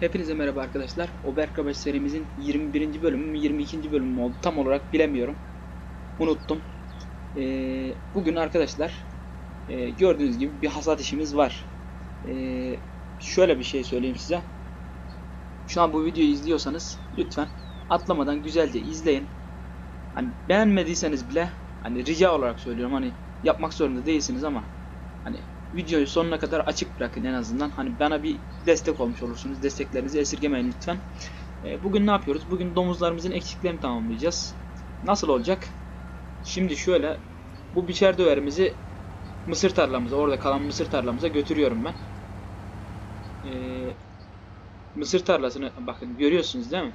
Hepinize merhaba arkadaşlar. Oberkabaş serimizin 21. bölümü mü 22. bölümü mü oldu tam olarak bilemiyorum. Unuttum. Ee, bugün arkadaşlar e, gördüğünüz gibi bir hasat işimiz var. Ee, şöyle bir şey söyleyeyim size. Şu an bu videoyu izliyorsanız lütfen atlamadan güzelce izleyin. Hani beğenmediyseniz bile hani rica olarak söylüyorum hani yapmak zorunda değilsiniz ama hani videoyu sonuna kadar açık bırakın en azından. Hani bana bir destek olmuş olursunuz. Desteklerinizi esirgemeyin lütfen. Ee, bugün ne yapıyoruz? Bugün domuzlarımızın eksiklerini tamamlayacağız. Nasıl olacak? Şimdi şöyle bu biçer döverimizi mısır tarlamıza, orada kalan mısır tarlamıza götürüyorum ben. Ee, mısır tarlasını bakın görüyorsunuz değil mi?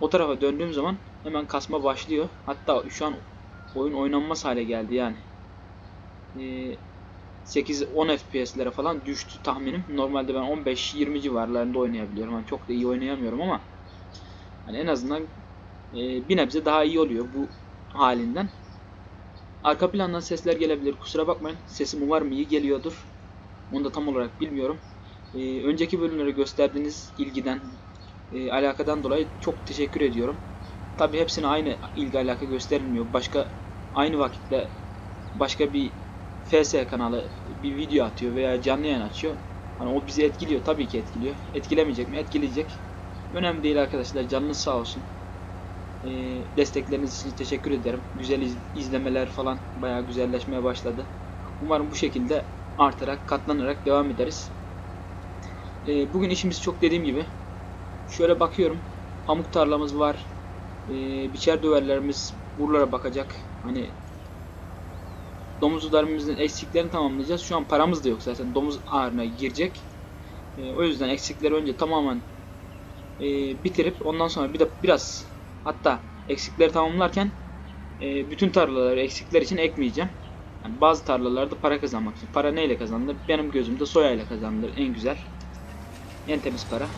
O tarafa döndüğüm zaman hemen kasma başlıyor. Hatta şu an oyun oynanmaz hale geldi yani. Ee, 8-10 FPS'lere falan düştü tahminim. Normalde ben 15-20 civarlarında oynayabiliyorum. Yani çok da iyi oynayamıyorum ama hani en azından e, bir nebze daha iyi oluyor bu halinden. Arka plandan sesler gelebilir. Kusura bakmayın. Sesim umarım iyi geliyordur. Onu da tam olarak bilmiyorum. E, önceki bölümlere gösterdiğiniz ilgiden, e, alakadan dolayı çok teşekkür ediyorum. Tabi hepsine aynı ilgi alaka gösterilmiyor. Başka aynı vakitte başka bir FS kanalı bir video atıyor veya canlı yayın açıyor. Hani o bizi etkiliyor. Tabii ki etkiliyor. Etkilemeyecek mi? Etkileyecek. Önemli değil arkadaşlar. Canınız sağ olsun. Ee, destekleriniz için teşekkür ederim. Güzel iz- izlemeler falan bayağı güzelleşmeye başladı. Umarım bu şekilde artarak, katlanarak devam ederiz. Ee, bugün işimiz çok dediğim gibi. Şöyle bakıyorum. Pamuk tarlamız var. Ee, biçer döverlerimiz buralara bakacak. Hani domuzlarımızın eksiklerini tamamlayacağız. Şu an paramız da yok zaten. Domuz ağırına girecek. Ee, o yüzden eksikleri önce tamamen e, bitirip ondan sonra bir de biraz hatta eksikleri tamamlarken e, bütün tarlaları eksikler için ekmeyeceğim. Yani bazı tarlalarda para kazanmak için. Para neyle kazanılır? Benim gözümde soya ile kazanılır en güzel. En temiz para.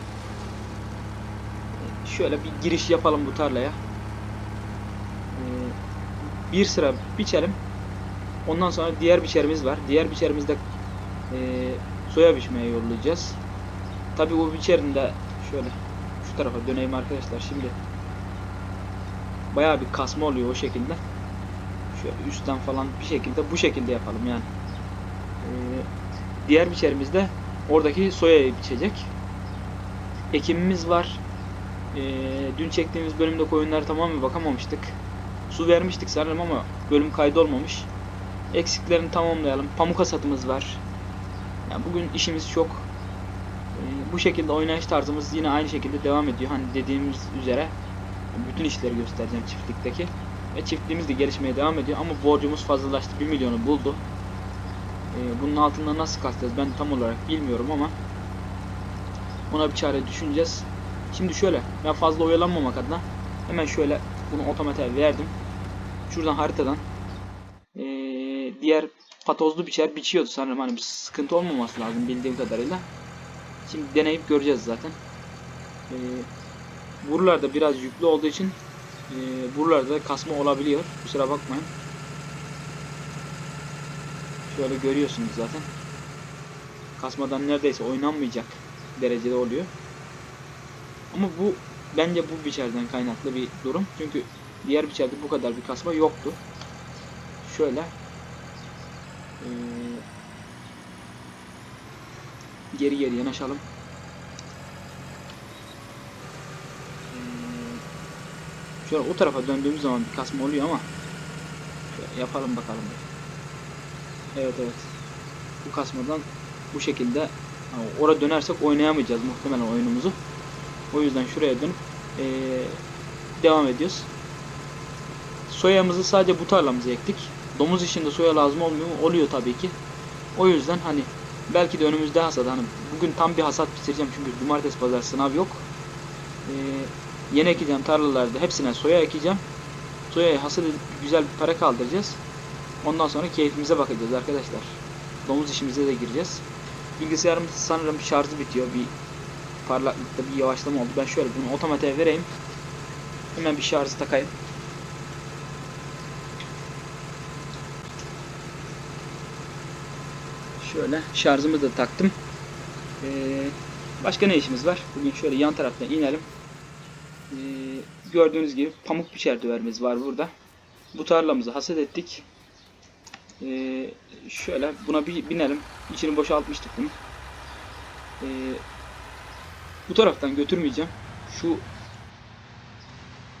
Ee, Şöyle bir giriş yapalım bu tarlaya. Ee, Bir sıra biçelim. Ondan sonra diğer biçerimiz var. Diğer biçerimizde e, soya biçmeye yollayacağız. Tabi bu biçerin de şöyle şu tarafa döneyim arkadaşlar şimdi. Bayağı bir kasma oluyor o şekilde. Şöyle üstten falan bir şekilde bu şekilde yapalım yani. E, diğer biçerimiz de oradaki soyayı biçecek. Ekimimiz var. E, dün çektiğimiz bölümde koyunlara tamamen bakamamıştık. Su vermiştik sanırım ama bölüm kaydı olmamış eksiklerini tamamlayalım. Pamuk hasatımız var. Yani bugün işimiz çok. Ee, bu şekilde oynayış tarzımız yine aynı şekilde devam ediyor. Hani dediğimiz üzere bütün işleri göstereceğim çiftlikteki. Ve çiftliğimiz de gelişmeye devam ediyor ama borcumuz fazlalaştı. 1 milyonu buldu. Ee, bunun altında nasıl kalkacağız ben tam olarak bilmiyorum ama ona bir çare düşüneceğiz. Şimdi şöyle ben fazla oyalanmamak adına hemen şöyle bunu otomatiğe verdim. Şuradan haritadan diğer patozlu biçer biçiyordu sanırım hani bir sıkıntı olmaması lazım bildiğim kadarıyla. Şimdi deneyip göreceğiz zaten. Ee, buralarda biraz yüklü olduğu için e, buralarda kasma olabiliyor. Kusura bakmayın. Şöyle görüyorsunuz zaten. Kasmadan neredeyse oynanmayacak derecede oluyor. Ama bu bence bu biçerden kaynaklı bir durum. Çünkü diğer biçerde bu kadar bir kasma yoktu şöyle ee, geri geri yanaşalım. Ee, şöyle o tarafa döndüğümüz zaman bir kasma oluyor ama şöyle yapalım bakalım. Evet evet. Bu kasmadan bu şekilde oraya dönersek oynayamayacağız muhtemelen oyunumuzu. O yüzden şuraya dönüp ee, devam ediyoruz. Soyamızı sadece bu tarlamıza ektik. Domuz işinde soya lazım olmuyor mu? Oluyor tabii ki. O yüzden hani belki de önümüzde hasat hani bugün tam bir hasat bitireceğim çünkü cumartesi pazar sınav yok. Ee, yeni ekeceğim tarlalarda hepsine soya ekeceğim. Soyayı hasat edip güzel bir para kaldıracağız. Ondan sonra keyfimize bakacağız arkadaşlar. Domuz işimize de gireceğiz. Bilgisayarımız sanırım şarjı bitiyor. Bir parlaklıkta bir yavaşlama oldu. Ben şöyle bunu otomatiğe vereyim. Hemen bir şarjı takayım. Şöyle şarjımı da taktım. Ee, Başka ne işimiz var? Bugün şöyle yan taraftan inelim. Ee, gördüğünüz gibi pamuk biçer düverimiz var burada. Bu tarlamızı hasat ettik. Ee, şöyle buna bir binelim. İçini boşaltmıştık bunu. Ee, bu taraftan götürmeyeceğim. Şu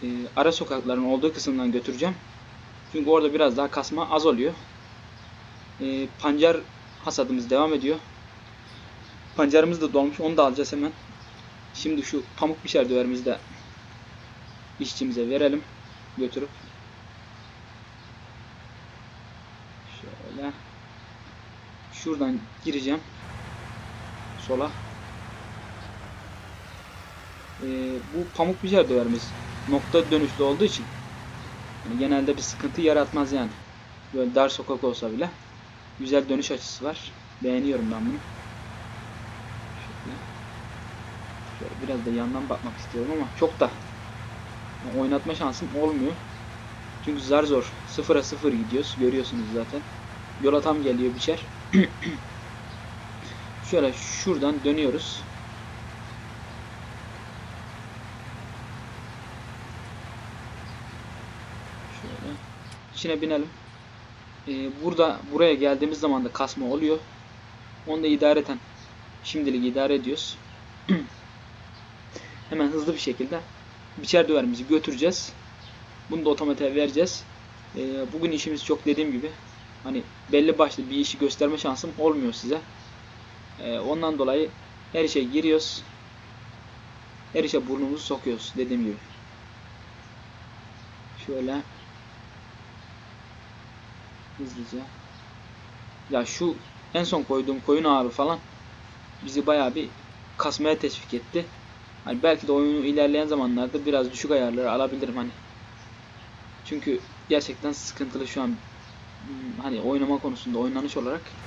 e, ara sokakların olduğu kısımdan götüreceğim. Çünkü orada biraz daha kasma az oluyor. Ee, pancar hasadımız devam ediyor. Pancarımız da dolmuş. Onu da alacağız hemen. Şimdi şu pamuk biçer düverimizi de işçimize verelim. Götürüp. Şöyle. Şuradan gireceğim. Sola. Ee, bu pamuk biçer döverimiz nokta dönüşlü olduğu için yani genelde bir sıkıntı yaratmaz yani. Böyle dar sokak olsa bile güzel dönüş açısı var. Beğeniyorum ben bunu. Şöyle. Şöyle biraz da yandan bakmak istiyorum ama çok da oynatma şansım olmuyor. Çünkü zar zor. Sıfıra sıfır gidiyoruz. Görüyorsunuz zaten. Yola tam geliyor biçer. Şöyle şuradan dönüyoruz. Şöyle. İçine binelim. Ee, burada buraya geldiğimiz zaman da kasma oluyor. Onu da idareten şimdilik idare ediyoruz. Hemen hızlı bir şekilde biçer düverimizi götüreceğiz. Bunu da otomatiğe vereceğiz. Ee, bugün işimiz çok dediğim gibi hani belli başlı bir işi gösterme şansım olmuyor size. Ee, ondan dolayı her işe giriyoruz. Her işe burnumuzu sokuyoruz dediğim gibi. Şöyle hızlıca. Ya şu en son koyduğum koyun ağrı falan bizi bayağı bir kasmaya teşvik etti. Hani belki de oyunu ilerleyen zamanlarda biraz düşük ayarları alabilirim hani. Çünkü gerçekten sıkıntılı şu an Hmm, hani oynama konusunda oynanış olarak.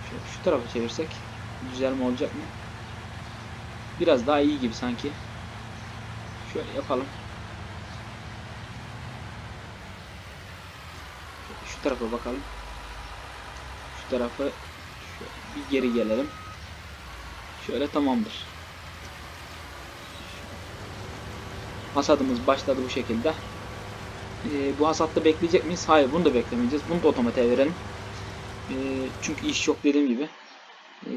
Şöyle şu tarafa çevirsek güzel mi olacak mı? Biraz daha iyi gibi sanki. Şöyle yapalım. Şöyle tarafa bakalım. Şu tarafa şöyle bir geri gelelim. Şöyle tamamdır. Hasadımız başladı bu şekilde. Ee, bu hasatta bekleyecek miyiz? Hayır bunu da beklemeyeceğiz. Bunu da otomatiğe verelim. Ee, çünkü iş yok dediğim gibi. Ee,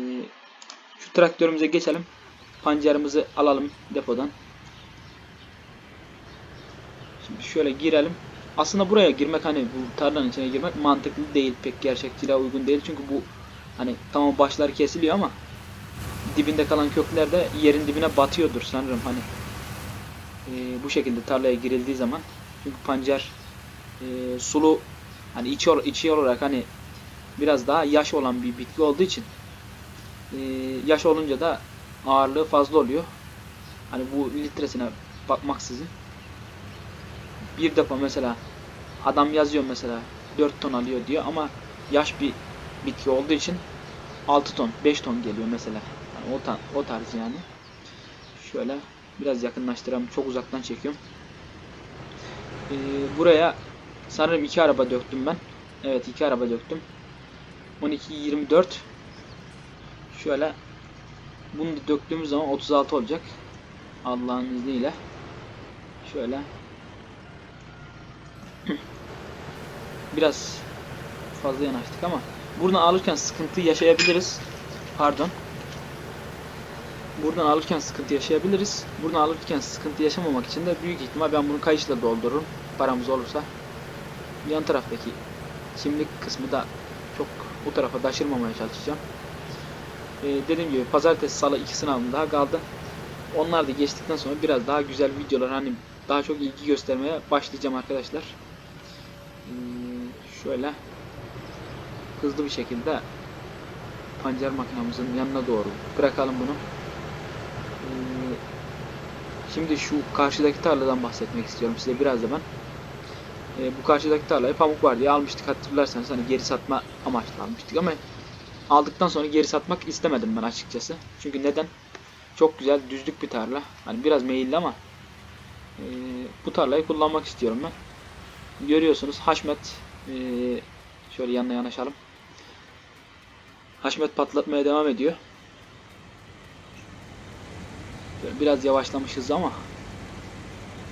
şu traktörümüze geçelim. Pancarımızı alalım depodan. Şimdi şöyle girelim. Aslında buraya girmek hani bu tarlanın içine girmek mantıklı değil. Pek gerçekçiliğe uygun değil. Çünkü bu hani tamam başları kesiliyor ama dibinde kalan kökler de yerin dibine batıyordur sanırım hani. Ee, bu şekilde tarlaya girildiği zaman çünkü pancar e, sulu hani içi, içi olarak hani biraz daha yaş olan bir bitki olduğu için e, yaş olunca da ağırlığı fazla oluyor. Hani bu litresine bakmaksızın bir defa mesela adam yazıyor mesela 4 ton alıyor diyor ama yaş bir bitki olduğu için 6 ton 5 ton geliyor mesela. Yani o, ta o tarz yani. Şöyle biraz yakınlaştıralım. Çok uzaktan çekiyorum. Ee, buraya sanırım iki araba döktüm ben. Evet iki araba döktüm. 12 24 şöyle bunu döktüğümüz zaman 36 olacak. Allah'ın izniyle. Şöyle biraz fazla yanaştık ama buradan alırken sıkıntı yaşayabiliriz. Pardon. Buradan alırken sıkıntı yaşayabiliriz. Buradan alırken sıkıntı yaşamamak için de büyük ihtimal ben bunu kayışla doldururum. Paramız olursa. Yan taraftaki çimlik kısmı da çok bu tarafa taşırmamaya çalışacağım. Ee, dediğim gibi pazartesi salı iki sınavım daha kaldı. Onlar da geçtikten sonra biraz daha güzel videolar hani daha çok ilgi göstermeye başlayacağım arkadaşlar. Ee, şöyle hızlı bir şekilde pancar makinamızın yanına doğru bırakalım bunu. Ee, Şimdi şu karşıdaki tarladan bahsetmek istiyorum size biraz da ben. Ee, bu karşıdaki tarlayı pamuk var diye almıştık hatırlarsanız hani geri satma amaçlı almıştık ama aldıktan sonra geri satmak istemedim ben açıkçası. Çünkü neden? Çok güzel düzlük bir tarla. Hani biraz meyilli ama e, bu tarlayı kullanmak istiyorum ben. Görüyorsunuz Haşmet e, şöyle yanına yanaşalım. Haşmet patlatmaya devam ediyor. Böyle biraz yavaşlamışız ama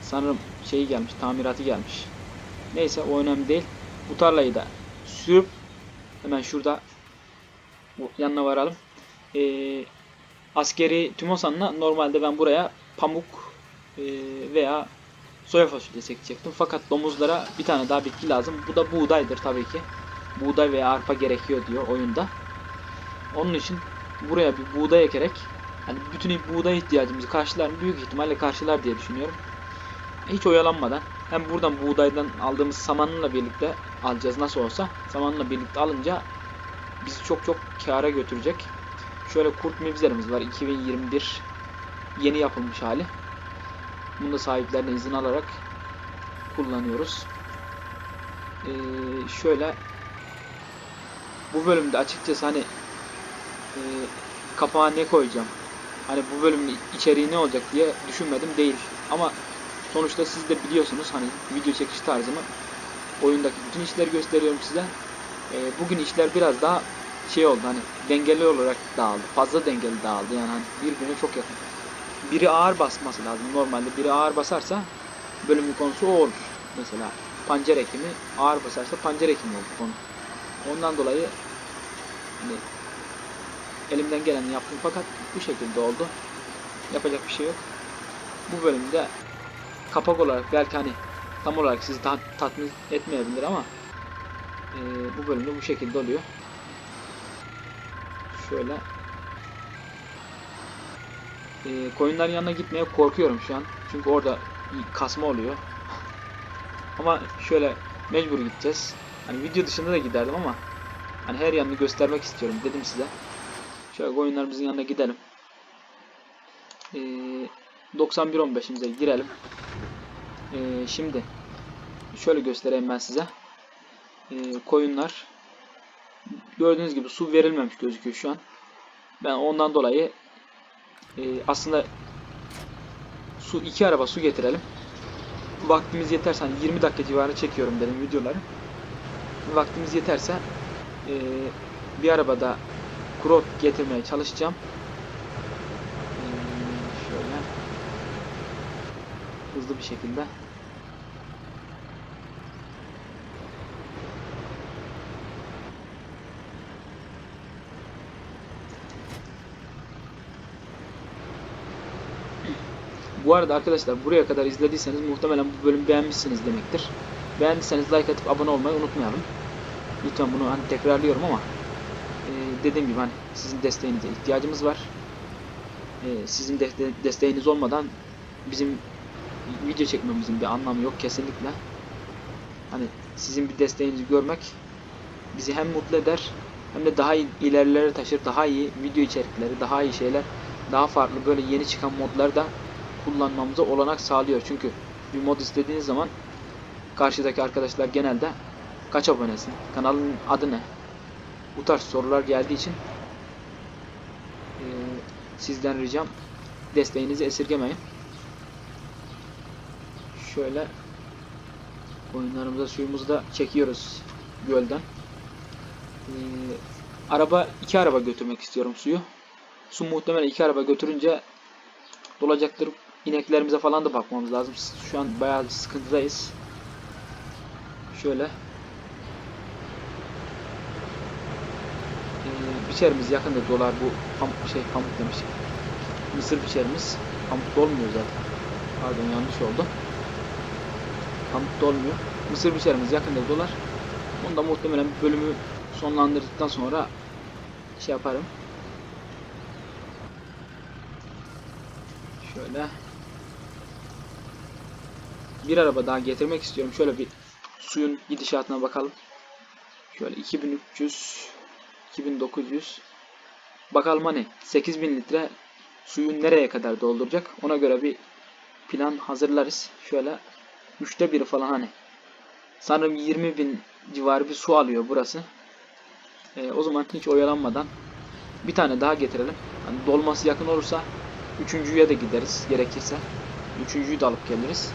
sanırım şeyi gelmiş, tamiratı gelmiş. Neyse o önemli değil. Bu tarlayı da sürüp hemen şurada yanına varalım. Ee, askeri tümosanla normalde ben buraya pamuk e, veya soya fasulyesi ekecektim. Fakat domuzlara bir tane daha bitki lazım. Bu da buğdaydır tabii ki. Buğday veya arpa gerekiyor diyor oyunda. Onun için buraya bir buğday ekerek hani bütün buğday ihtiyacımızı karşılar? Büyük ihtimalle karşılar diye düşünüyorum. Hiç oyalanmadan hem buradan buğdaydan aldığımız samanla birlikte alacağız nasıl olsa. Samanla birlikte alınca bizi çok çok kâra götürecek. Şöyle kurt mevzilerimiz var. 2021 yeni yapılmış hali. Bunu da sahiplerine izin alarak kullanıyoruz. Ee, şöyle bu bölümde açıkçası hani e, kapağa ne koyacağım? Hani bu bölümün içeriği ne olacak diye düşünmedim değil. Ama sonuçta siz de biliyorsunuz hani video çekiş tarzımı oyundaki bütün işleri gösteriyorum size. Ee, bugün işler biraz daha şey oldu hani dengeli olarak dağıldı. Fazla dengeli dağıldı yani hani birbirine çok yakın. Biri ağır basması lazım. Normalde biri ağır basarsa bölümün konusu o olur. Mesela pancar ekimi ağır basarsa pancar ekimi olur konu. Ondan dolayı hani elimden geleni yaptım fakat bu şekilde oldu. Yapacak bir şey yok. Bu bölümde kapak olarak belki hani tam olarak sizi ta- tatmin etmeyebilir ama e, bu bölümde bu şekilde oluyor. Şöyle e, koyunların yanına gitmeye korkuyorum şu an. Çünkü orada kasma oluyor. ama şöyle mecbur gideceğiz. Hani video dışında da giderdim ama hani her yanını göstermek istiyorum dedim size. Şöyle koyunlarımızın yanına gidelim. Ee, 91-15'imize girelim. Ee, şimdi şöyle göstereyim ben size. Ee, koyunlar gördüğünüz gibi su verilmemiş gözüküyor şu an. Ben ondan dolayı e, aslında su iki araba su getirelim. Vaktimiz yeterse hani 20 dakika civarı çekiyorum benim videoları. Vaktimiz yeterse e, bir arabada krot getirmeye çalışacağım. E, şöyle hızlı bir şekilde. Bu arada arkadaşlar buraya kadar izlediyseniz muhtemelen bu bölümü beğenmişsiniz demektir. Beğendiyseniz like atıp abone olmayı unutmayalım. Lütfen bunu hani tekrarlıyorum ama e, dediğim gibi hani sizin desteğinize ihtiyacımız var. E, sizin de desteğiniz olmadan bizim video çekmemizin bir anlamı yok kesinlikle. Hani sizin bir desteğinizi görmek bizi hem mutlu eder hem de daha iyi ilerilere taşır, daha iyi video içerikleri, daha iyi şeyler, daha farklı böyle yeni çıkan modları da kullanmamıza olanak sağlıyor. Çünkü bir mod istediğiniz zaman karşıdaki arkadaşlar genelde kaç abonesin, kanalın adı ne? Bu tarz sorular geldiği için e, sizden ricam desteğinizi esirgemeyin. Şöyle oyunlarımıza suyumuzu da çekiyoruz gölden. E, araba iki araba götürmek istiyorum suyu. Su muhtemelen iki araba götürünce dolacaktır. İneklerimize falan da bakmamız lazım. Şu an bayağı sıkıntıdayız. Şöyle. Ee, biçerimiz yakında dolar bu pamuk şey pamuk demiş. Mısır biçerimiz. Pamuk dolmuyor zaten. Pardon yanlış oldu. Pamuk dolmuyor. Mısır biçerimiz yakında dolar. Onu da muhtemelen bölümü sonlandırdıktan sonra şey yaparım. Şöyle bir araba daha getirmek istiyorum. Şöyle bir suyun gidişatına bakalım. Şöyle 2300 2900 bakalım hani 8000 litre suyun nereye kadar dolduracak. Ona göre bir plan hazırlarız. Şöyle üçte biri falan hani sanırım 20 bin civarı bir su alıyor burası. E, o zaman hiç oyalanmadan bir tane daha getirelim. Hani dolması yakın olursa üçüncüye de gideriz gerekirse. Üçüncüyü de alıp geliriz.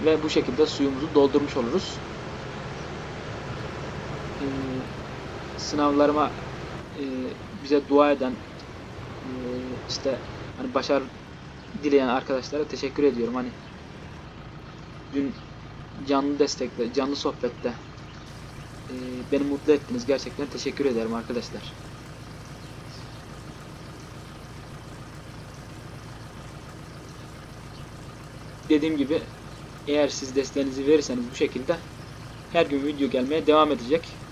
Ve bu şekilde suyumuzu doldurmuş oluruz. Ee, sınavlarıma e, bize dua eden e, işte hani başar dileyen arkadaşlara teşekkür ediyorum. Hani dün canlı destekle, canlı sohbette e, beni mutlu ettiniz. Gerçekten teşekkür ederim arkadaşlar. Dediğim gibi eğer siz desteğinizi verirseniz bu şekilde her gün video gelmeye devam edecek.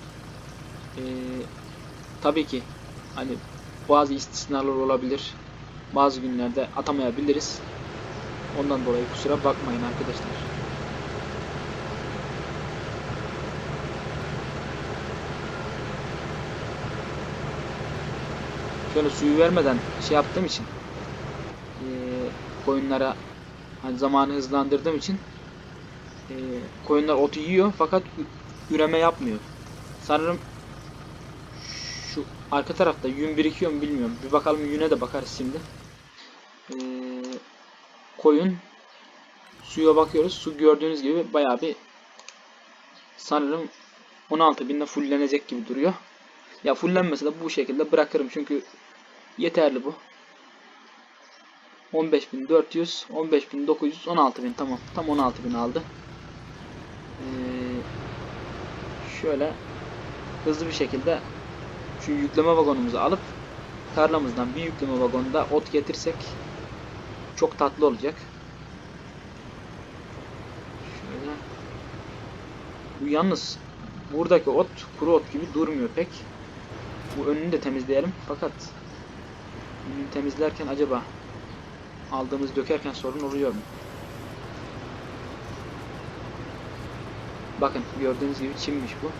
Ee, tabii ki hani bazı istisnalar olabilir. Bazı günlerde atamayabiliriz. Ondan dolayı kusura bakmayın arkadaşlar. Şöyle suyu vermeden şey yaptığım için eee, koyunlara hani zamanı hızlandırdığım için eee, koyunlar otu yiyor fakat üreme yapmıyor. Sanırım şu arka tarafta yün birikiyor mu bilmiyorum. Bir bakalım yüne de bakarız şimdi. Eee, koyun suya bakıyoruz. Su gördüğünüz gibi bayağı bir sanırım 16 binde fullenecek gibi duruyor. Ya fullenmese de bu şekilde bırakırım çünkü yeterli bu. 15.400, 15.900, 16.000 tamam. Tam 16.000 aldı. Ee, şöyle hızlı bir şekilde şu yükleme vagonumuzu alıp tarlamızdan bir yükleme vagonda ot getirsek çok tatlı olacak. Şöyle. Bu yalnız buradaki ot kuru ot gibi durmuyor pek. Bu önünü de temizleyelim. Fakat önünü temizlerken acaba aldığımız dökerken sorun oluyor mu? Bakın gördüğünüz gibi çimmiş bu.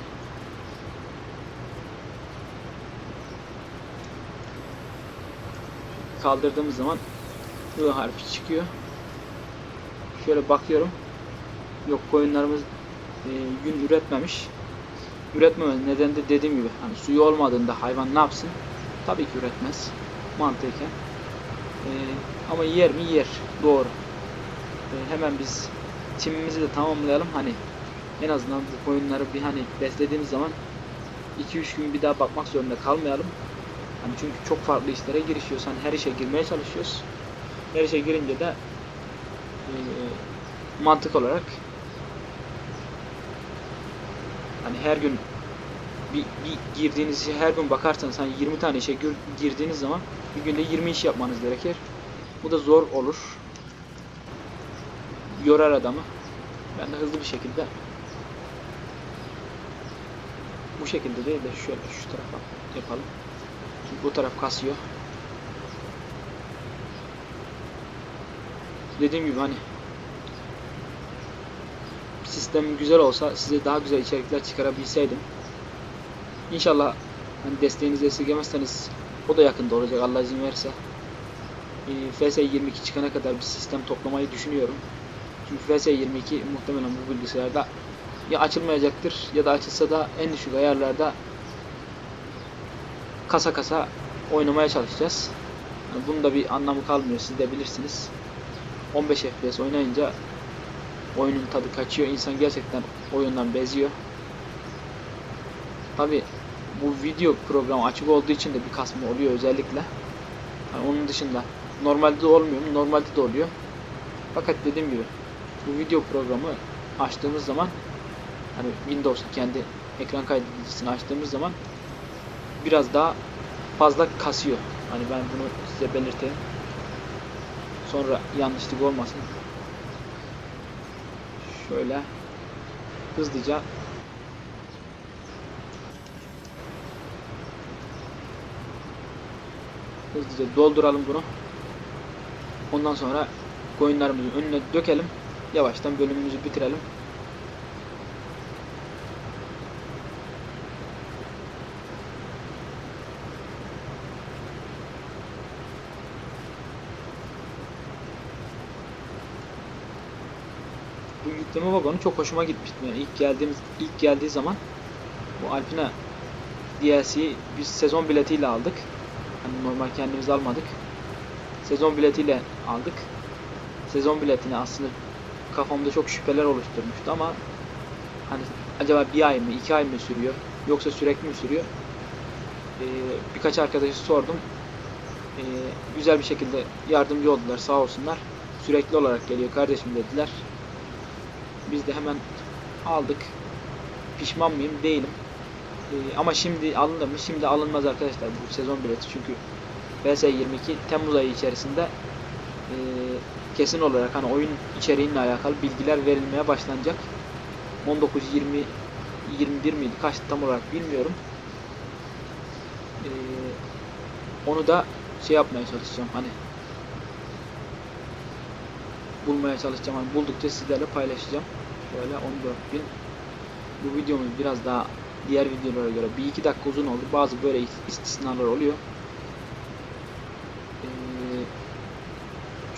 Kaldırdığımız zaman I harfi çıkıyor. Şöyle bakıyorum. Yok koyunlarımız e, yün üretmemiş. Üretmemesi nedeni de dediğim gibi hani suyu olmadığında hayvan ne yapsın? Tabii ki üretmez mantıken. E, ama yer mi? Yer. Doğru. E, hemen biz timimizi de tamamlayalım. Hani en azından bu koyunları bir hani beslediğimiz zaman 2-3 gün bir daha bakmak zorunda kalmayalım. Hani çünkü çok farklı işlere girişiyoruz. Hani her işe girmeye çalışıyoruz. Her işe girince de e, mantık olarak hani her gün bir, bir girdiğiniz her gün bakarsanız hani 20 tane işe gir- girdiğiniz zaman bir günde 20 iş yapmanız gerekir. Bu da zor olur. Yorar adamı. Ben de hızlı bir şekilde şekilde değil de şöyle şu tarafa yapalım. Çünkü bu taraf kasıyor. Dediğim gibi hani sistem güzel olsa size daha güzel içerikler çıkarabilseydim. İnşallah hani desteğinizi esirgemezseniz o da yakında olacak Allah izin verirse. Ee, FS22 çıkana kadar bir sistem toplamayı düşünüyorum. Çünkü FS22 muhtemelen bu bilgisayarda ya açılmayacaktır ya da açılsa da en düşük ayarlarda kasa kasa oynamaya çalışacağız. Yani bunun da bir anlamı kalmıyor siz de bilirsiniz. 15 FPS oynayınca oyunun tadı kaçıyor. İnsan gerçekten oyundan beziyor. Tabi bu video programı açık olduğu için de bir kasma oluyor özellikle. Yani onun dışında normalde de olmuyor mu? Normalde de oluyor. Fakat dediğim gibi bu video programı açtığımız zaman hani Windows'un kendi ekran kaydedicisini açtığımız zaman biraz daha fazla kasıyor. Hani ben bunu size belirteyim. Sonra yanlışlık olmasın. Şöyle hızlıca hızlıca dolduralım bunu. Ondan sonra koyunlarımızın önüne dökelim. Yavaştan bölümümüzü bitirelim. Yükleme vagonu çok hoşuma gitmişti. Yani ilk geldiğimiz ilk geldiği zaman bu Alpina DLC'yi biz sezon biletiyle aldık. Hani normal kendimiz almadık. Sezon biletiyle aldık. Sezon biletini aslında kafamda çok şüpheler oluşturmuştu ama hani acaba bir ay mı iki ay mı sürüyor yoksa sürekli mi sürüyor? Ee, birkaç arkadaşı sordum. Ee, güzel bir şekilde yardımcı oldular sağ olsunlar. Sürekli olarak geliyor kardeşim dediler. Biz de hemen aldık. Pişman mıyım? Değilim. Ee, ama şimdi alınır mı? Şimdi alınmaz arkadaşlar bu sezon bileti çünkü PS22 Temmuz ayı içerisinde ee, kesin olarak hani oyun içeriğiyle alakalı bilgiler verilmeye başlanacak. 19 20 21 miydi? Kaç tam olarak bilmiyorum. Ee, onu da şey yapmaya çalışacağım hani bulmaya çalışacağım. Hani buldukça sizlerle paylaşacağım. Şöyle 14.000 bu videomuz biraz daha diğer videolara göre bir iki dakika uzun oldu. Bazı böyle istisnalar oluyor. Ee,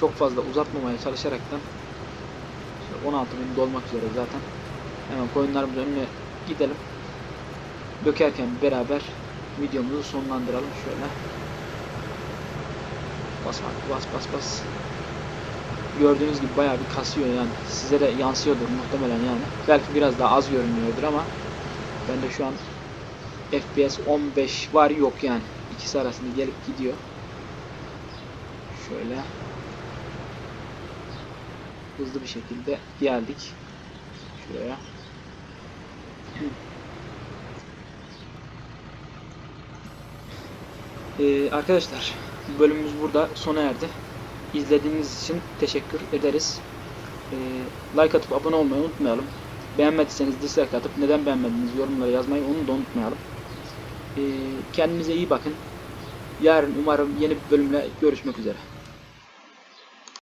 çok fazla uzatmamaya çalışaraktan 16 bin dolmak üzere zaten. Hemen coinlarımızın önüne gidelim. Dökerken beraber videomuzu sonlandıralım şöyle. Bas bas bas bas. Gördüğünüz gibi bayağı bir kasıyor yani. Size de yansıyordur muhtemelen yani. Belki biraz daha az görünüyordur ama ben de şu an FPS 15 var yok yani. İkisi arasında gelip gidiyor. Şöyle hızlı bir şekilde geldik. Şuraya. Ee, arkadaşlar bölümümüz burada sona erdi. İzlediğiniz için teşekkür ederiz. Ee, like atıp abone olmayı unutmayalım. Beğenmediyseniz dislike atıp neden beğenmediniz yorumlara yazmayı onu da unutmayalım. Ee, kendinize iyi bakın. Yarın umarım yeni bir bölümle görüşmek üzere.